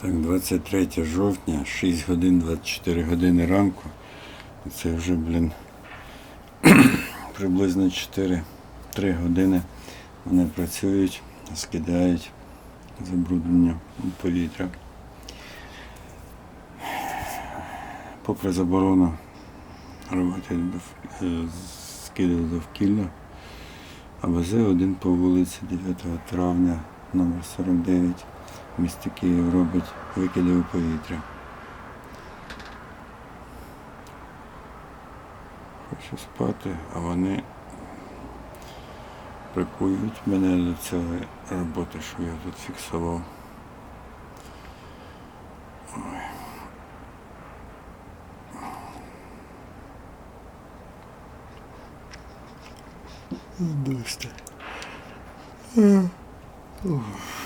Так, 23 жовтня, 6 годин 24 години ранку. Це вже, блін, приблизно 4 3 години вони працюють, скидають забруднення повітря. Попри заборону робити е, скиди довкілля, АБЗ 1 по вулиці 9 травня номер 49 в місті Київ робить викиди у повітря. Хочу спати, а вони прикують мене до цієї роботи, що я тут фіксував. Ой. Досить. Ooh.